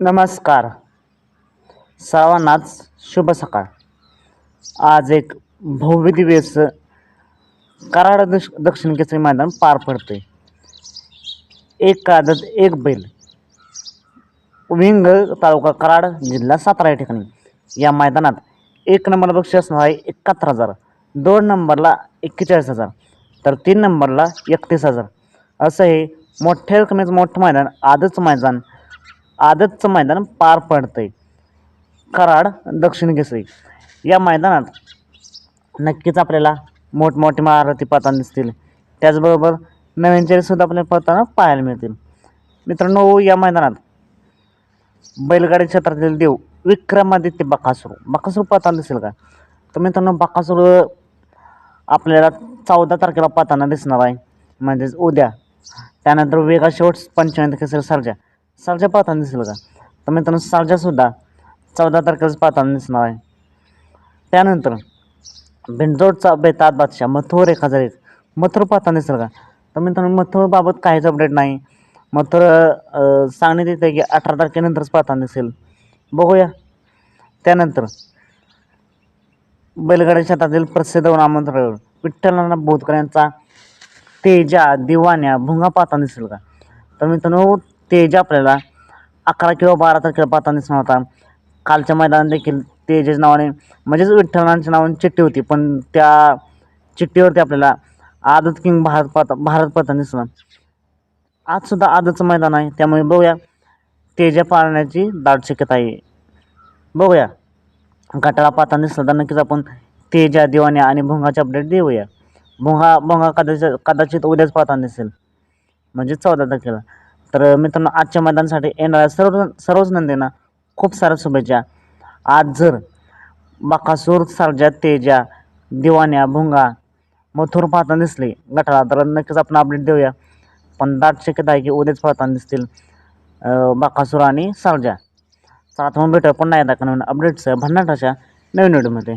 नमस्कार. सर्वांनाच शुभ सकाळ. आज एक भव्य दिवस कराड दक्ष दक्षिण केसरी मैदान पार पडते. एक आदत एक बैल. विंग तालुका कराड जिल्हा सातारा या ठिकाणी. या मैदानात एक नंबर बक्षीस असणार आहे एकाहत्तर हजार. दोन नंबरला एक्केचाळीस हजार. तर तीन नंबरला एकतीस हजार. असं हे मोठ्या रकमेचं मोठं मैदान आजच मैदान आदतचं मैदान पार पडतंय. कराड दक्षिण केसरी. या मैदानात नक्कीच आपल्याला मोठमोठी महारथी पाहताना दिसतील. त्याचबरोबर नवीन चेरीसुद्धा आपल्याला पाहताना पाहायला मिळतील. मित्रांनो या मैदानात बैलगाडी क्षेत्रातील देव विक्रमादित्य बकासूर. बकासूर पाहताना दिसेल का? तर मित्रांनो बकासूर आपल्याला चौदा तारखेला पाहताना दिसणार आहे. म्हणजेच उद्या. त्यानंतर वेगा शेवट पंचायत केसरी सर्जा. सालच्या पाहताना दिसेल का? तर मित्रांनो सालच्यासुद्धा चौदा तारखेलाच पाहताना दिसणार आहे. त्यानंतर भिंडजोडचा बेतात बादशाह मथुर एक हजार एक. मथुर पाहताना दिसेल का? तर मित्रांनो मथुरबाबत काहीच अपडेट नाही. मथुर सांगण्यात येते की अठरा तारखेनंतरच पाहताना दिसेल. बघूया. त्यानंतर बैलगाडी शेतातील प्रसिद्ध नामंत्र विठ्ठलांना बोधकर यांचा तेजा दिवाण्या भुंगा पाहताना दिसेल का? तर मित्रांनो तेज आपल्याला अकरा किंवा बारा तारखेला पाहताना दिसणार होता. कालच्या मैदानात देखील तेजाच्या नावाने म्हणजेच विठ्ठलांच्या नावाने चिठ्ठी होती पण त्या चिठ्ठीवरती आपल्याला आदत किंग भारत पाहता भारत पाहताना दिसणार आजसुद्धा आदतचं मैदान आहे त्यामुळे बघूया तेजा पाळण्याची दाट शक्यता आहे. बघूया. गटाला पाहताना दिसला तर नक्कीच आपण तेजा दिवाण्या आणि भोंगाचे अपडेट देऊया. भुंगा भुंगा कदाचित कदाचित उद्याच पाहताना दिसेल. म्हणजे चौदा तारखेला. तर मित्रांनो आजच्या मैदानासाठी येणाऱ्या सर्व सर्वच नंदींना खूप साऱ्या शुभेच्छा. आज जर बाकासूर सारजा तेजा दिवाण्या भुंगा मथुर पाहताना दिसले गटाला तर नक्कीच आपण अपडेट देऊया. पण दाट शक्यता आहे की उद्याच पाहताना दिसतील बाकासूर आणि सारजा. चला तर मग पुन्हा येतात का नवीन अपडेट्स भन्नाटाच्या नवीन व्हिडिओमध्ये